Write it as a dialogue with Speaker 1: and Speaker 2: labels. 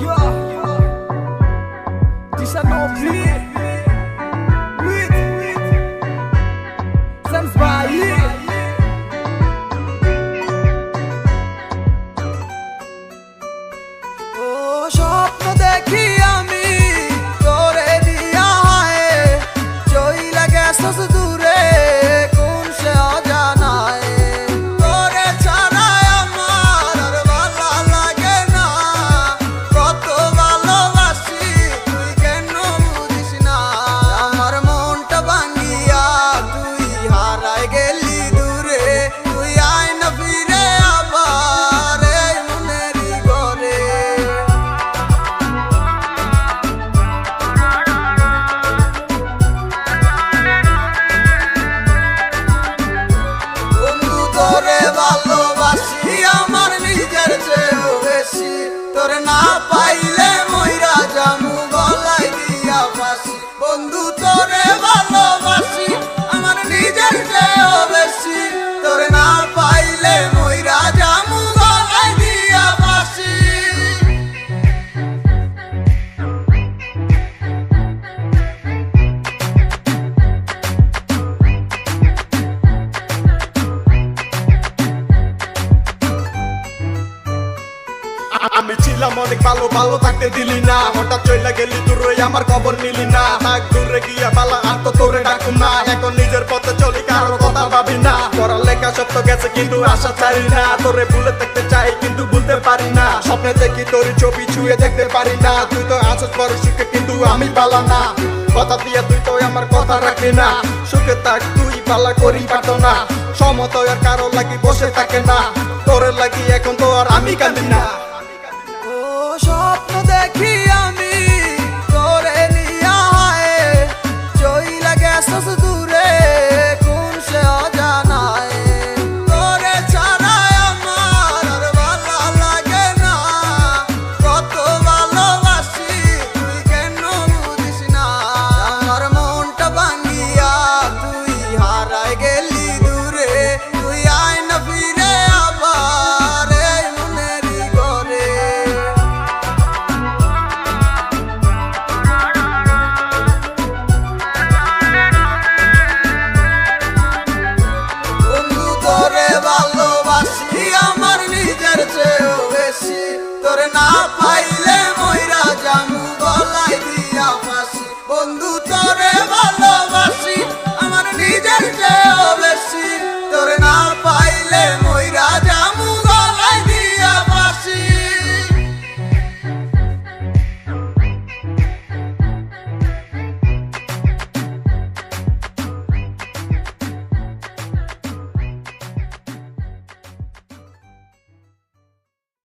Speaker 1: Yeah. This I don't হারাই গেলি দূরে? তুই আয় না ফিরে আবার এই মনেরই ঘরে। বন্ধু, তোরে ভালোবাসি, আমার নিজের চেয়েও বেশি। তোরে না পাইলে
Speaker 2: আমি ছিলাম অনেক ভালো ভালো থাকতে দিলি না। হঠাৎ চলে গেলি দূরে, আমার খবর নিলি না। থাক দূরে গিয়া পালা আর তো তোরে ডাকুম না। এখন নিজের পথে চলি, কারও কথা ভাবি না। পড়ালেখা সব তো গেছে, কিন্তু আশা ছাড়ি না। তোরে ভুলে থাকতে চাই, কিন্তু ভুলতে পারি না। স্বপ্নে দেখি তোর ছবি ছুঁয়ে দেখতে পারি না। তুই তো আসস বড় সুখে কিন্তু আমি পালা না। কথা দিয়ে তুই তো আমার কথা রাখি না। সুখে থাক, তুই পালা করি পারতো না। সমতয় আর কারও লাগি বসে থাকে না। তোরে লাগি এখন তো আর আমি কাঁদি না।
Speaker 1: তোরে না পাইলে মইরা জামু গলায় দিয়া ফাঁসি। বন্ধু তোরে ভালোবাসি আমার নিজের চেয়েও